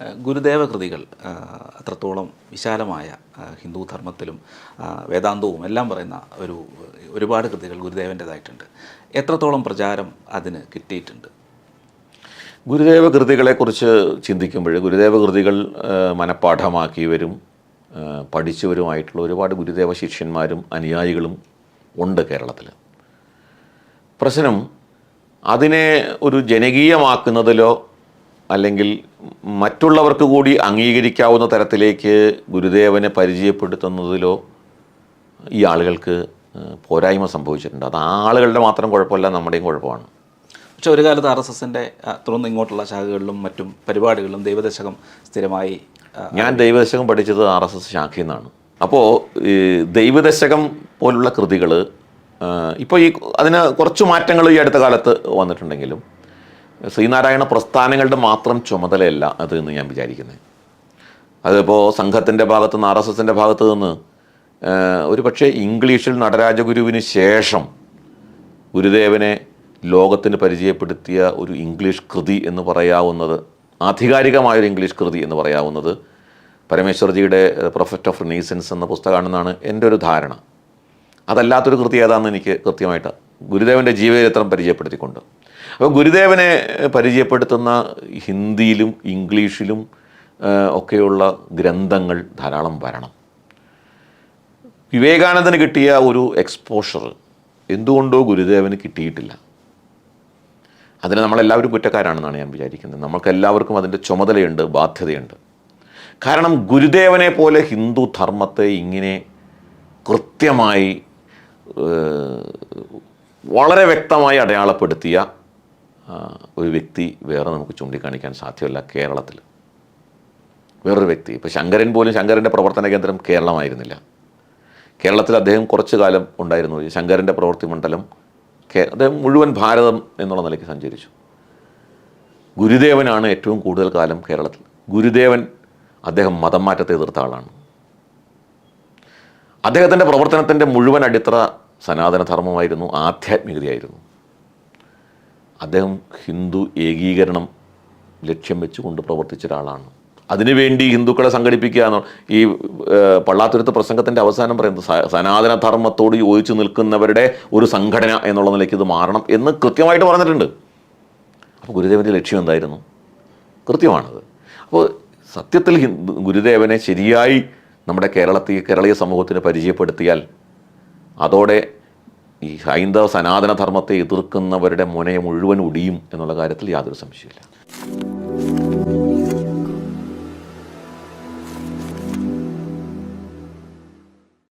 ഗുരുദേവ കൃതികൾ അത്രത്തോളം വിശാലമായ ഹിന്ദു ധർമ്മത്തിലും വേദാന്തവും എല്ലാം പറയുന്ന ഒരു ഒരുപാട് കൃതികൾ ഗുരുദേവന്റേതായിട്ടുണ്ട്. എത്രത്തോളം പ്രചാരം അതിന് കിട്ടിയിട്ടുണ്ട്? ഗുരുദേവ കൃതികളെക്കുറിച്ച് ചിന്തിക്കുമ്പോൾ ഗുരുദേവ കൃതികൾ മനഃപാഠമാക്കിയവരും പഠിച്ചവരുമായിട്ടുള്ള ഒരുപാട് ഗുരുദേവ ശിഷ്യന്മാരും അനുയായികളും ഉണ്ട് കേരളത്തിൽ. പ്രശ്നം അതിനെ ഒരു ജനകീയമാക്കുന്നതിലോ അല്ലെങ്കിൽ മറ്റുള്ളവർക്ക് കൂടി അംഗീകരിക്കാവുന്ന തരത്തിലേക്ക് ഗുരുദേവനെ പരിചയപ്പെടുത്തുന്നതിലോ ഈ ആളുകൾക്ക് പോരായ്മ സംഭവിച്ചിട്ടുണ്ട്. അത് ആളുകളുടെ മാത്രം കുഴപ്പമല്ല നമ്മുടെയും കുഴപ്പമാണ്. പക്ഷേ ഒരു കാലത്ത് ആർ എസ് എസിന്റെ തുടർന്ന് ഇങ്ങോട്ടുള്ള ശാഖകളിലും മറ്റും പരിപാടികളിലും ദൈവദശകം സ്ഥിരമായി ഞാൻ ദൈവദശകം പഠിച്ചത് ആർ എസ് എസ് ശാഖയിൽ നിന്നാണ്. അപ്പോൾ ഈ ദൈവദശകം പോലുള്ള കൃതികൾ ഇപ്പോൾ ഈ അതിന് കുറച്ച് മാറ്റങ്ങൾ ഈ അടുത്ത കാലത്ത് വന്നിട്ടുണ്ടെങ്കിലും ശ്രീനാരായണ പ്രസ്ഥാനങ്ങളുടെ മാത്രം ചുമതലയല്ല അത് എന്ന് ഞാൻ വിചാരിക്കുന്നത് അതിപ്പോൾ സംഘത്തിന്റെ ഭാഗത്ത് നിന്ന് ആർ എസ് എസിന്റെ ഭാഗത്ത് നിന്ന് ഒരു പക്ഷേ ഇംഗ്ലീഷിൽ നടരാജഗുരുവിന് ശേഷം ഗുരുദേവനെ ലോകത്തിന് പരിചയപ്പെടുത്തിയ ഒരു ഇംഗ്ലീഷ് കൃതി എന്ന് പറയാവുന്നത് ആധികാരികമായൊരു ഇംഗ്ലീഷ് കൃതി എന്ന് പറയാവുന്നത് പരമേശ്വർജിയുടെ പ്രൊഫറ്റ് ഓഫ് റിനീസൻസ് എന്ന പുസ്തകമാണെന്നാണ് എന്റെ ഒരു ധാരണ. അതല്ലാത്തൊരു കൃതി ഏതാണെന്ന് എനിക്ക് കൃത്യമായിട്ട് ഗുരുദേവന്റെ ജീവചരിത്രം പരിചയപ്പെടുത്തിക്കൊണ്ട്. അപ്പോൾ ഗുരുദേവനെ പരിചയപ്പെടുത്തുന്ന ഹിന്ദിയിലും ഇംഗ്ലീഷിലും ഒക്കെയുള്ള ഗ്രന്ഥങ്ങൾ ധാരാളം വരണം. വിവേകാനന്ദന് കിട്ടിയ ഒരു എക്സ്പോഷർ എന്തുകൊണ്ടോ ഗുരുദേവന് കിട്ടിയിട്ടില്ല. അതിന് നമ്മളെല്ലാവരും കുറ്റക്കാരാണെന്നാണ് ഞാൻ വിചാരിക്കുന്നത്. നമ്മൾക്ക് എല്ലാവർക്കും അതിന്റെ ചുമതലയുണ്ട് ബാധ്യതയുണ്ട്. കാരണം ഗുരുദേവനെ പോലെ ഹിന്ദു ധർമ്മത്തെ ഇങ്ങനെ കൃത്യമായി വളരെ വ്യക്തമായി അടയാളപ്പെടുത്തിയ ഒരു വ്യക്തി വേറെ നമുക്ക് ചൂണ്ടിക്കാണിക്കാൻ സാധ്യമല്ല കേരളത്തിൽ. വേറൊരു വ്യക്തി. ഇപ്പോൾ ശങ്കരൻ പോലും ശങ്കരന്റെ പ്രവർത്തന കേന്ദ്രം കേരളമായിരുന്നില്ല. കേരളത്തിൽ അദ്ദേഹം കുറച്ചു കാലം ഉണ്ടായിരുന്നു. ശങ്കരന്റെ പ്രവൃത്തി മണ്ഡലം അദ്ദേഹം മുഴുവൻ ഭാരതം എന്നുള്ള നിലയ്ക്ക് സഞ്ചരിച്ചു. ഗുരുദേവനാണ് ഏറ്റവും കൂടുതൽ കാലം കേരളത്തിൽ. ഗുരുദേവൻ അദ്ദേഹം മതം മാറ്റത്തെ എതിർത്ത ആളാണ്. അദ്ദേഹത്തിന്റെ പ്രവർത്തനത്തിന്റെ മുഴുവൻ അടിത്തറ സനാതനധർമ്മമായിരുന്നു ആധ്യാത്മികതയായിരുന്നു. അദ്ദേഹം ഹിന്ദു ഏകീകരണം ലക്ഷ്യം വെച്ചുകൊണ്ട് പ്രവർത്തിച്ച ഒരാളാണ്. അതിനുവേണ്ടി ഹിന്ദുക്കളെ സംഘടിപ്പിക്കുക എന്ന് ഈ പള്ളാത്തുരുത്ത് പ്രസംഗത്തിന്റെ അവസാനം പറയുന്നത് സനാതന സനാതനധർമ്മത്തോട് യോജിച്ചു നിൽക്കുന്നവരുടെ ഒരു സംഘടന എന്നുള്ള നിലയ്ക്ക് ഇത് മാറണം എന്ന് കൃത്യമായിട്ട് പറഞ്ഞിട്ടുണ്ട്. അപ്പോൾ ഗുരുദേവന്റെ ലക്ഷ്യം എന്തായിരുന്നു? കൃത്യമാണത്. അപ്പോൾ സത്യത്തിൽ ഗുരുദേവനെ ശരിയായി നമ്മുടെ കേരളത്തിൽ കേരളീയ സമൂഹത്തിന് പരിചയപ്പെടുത്തിയാൽ അതോടെ ഈ ഹൈന്ദവ സനാതന ധർമ്മത്തെ എതിർക്കുന്നവരുടെ മുനയെ മുഴുവൻ ഒടിയും എന്നുള്ള കാര്യത്തിൽ യാതൊരു സംശയമില്ല